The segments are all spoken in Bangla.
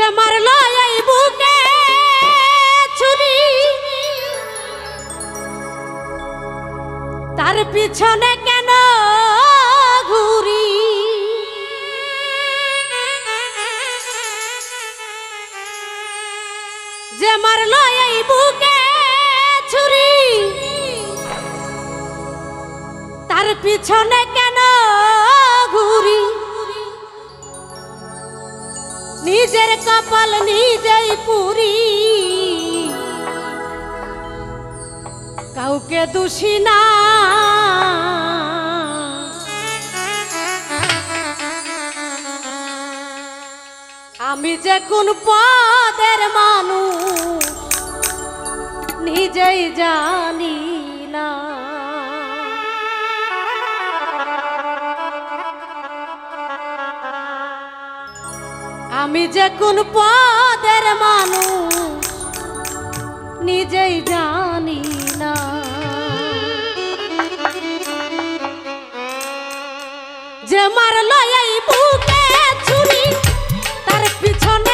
যে মারলো এই বুকে ছুরি। তার পিছনে কেন ঘুরি? যে মারলো এই বুকে ছুরি। তার পিছনে নিজের কপাল নিজেই পুরি। কাউকে দোষী না। আমি যে কোন পদের মানুষ নিজেই জানি আমি যে কোন পদের মানুষ, নিজেই জানি না। যে মারল এই বুকে ছুরি, তার পিছনে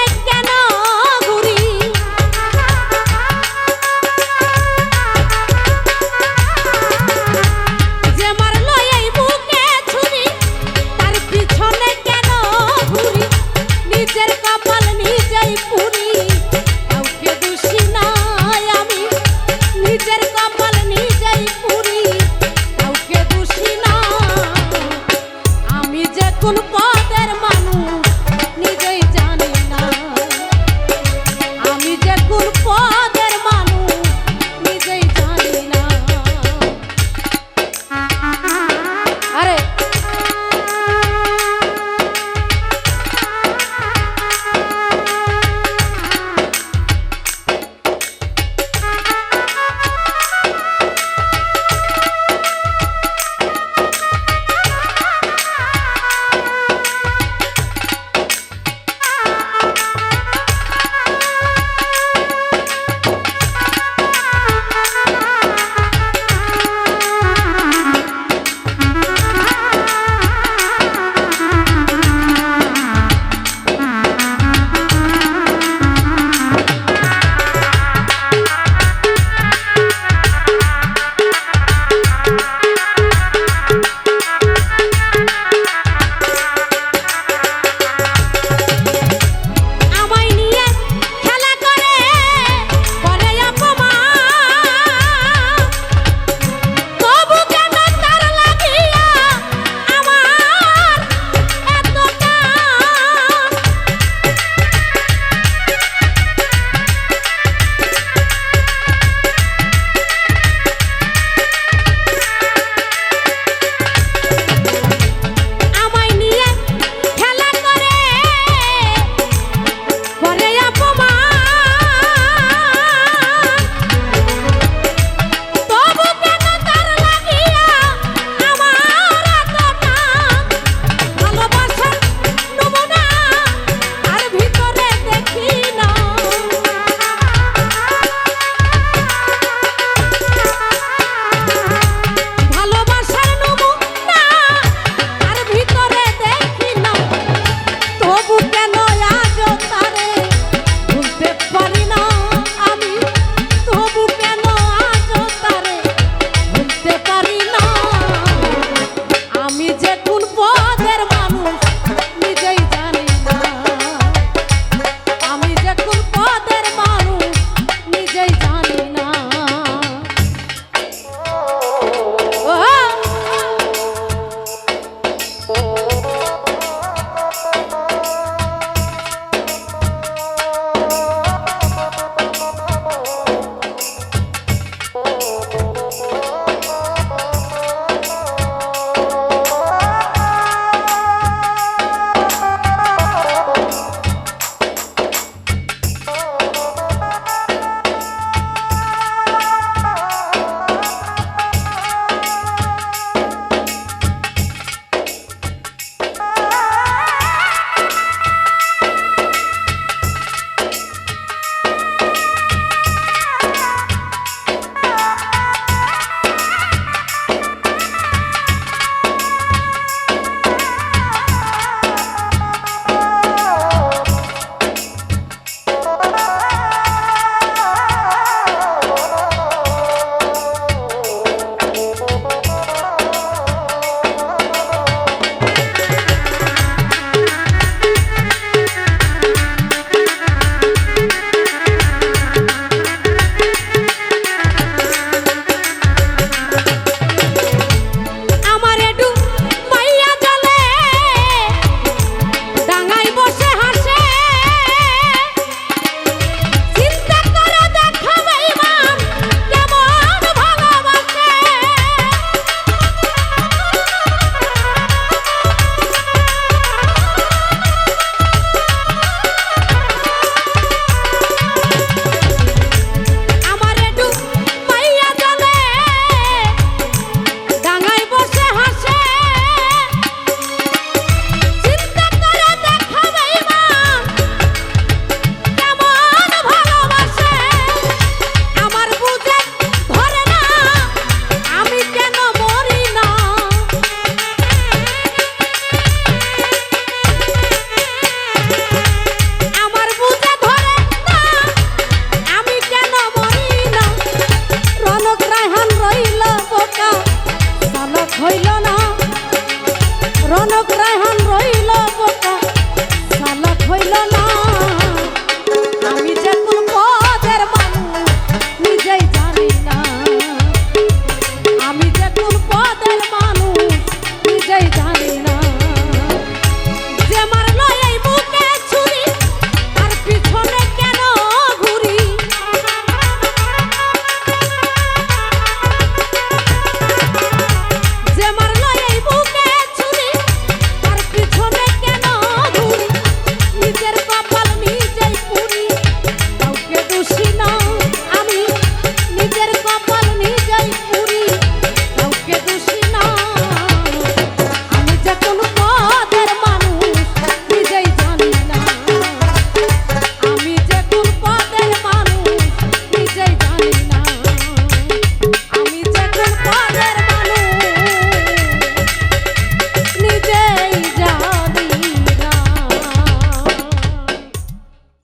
হইল না। রনক রায়হান রইল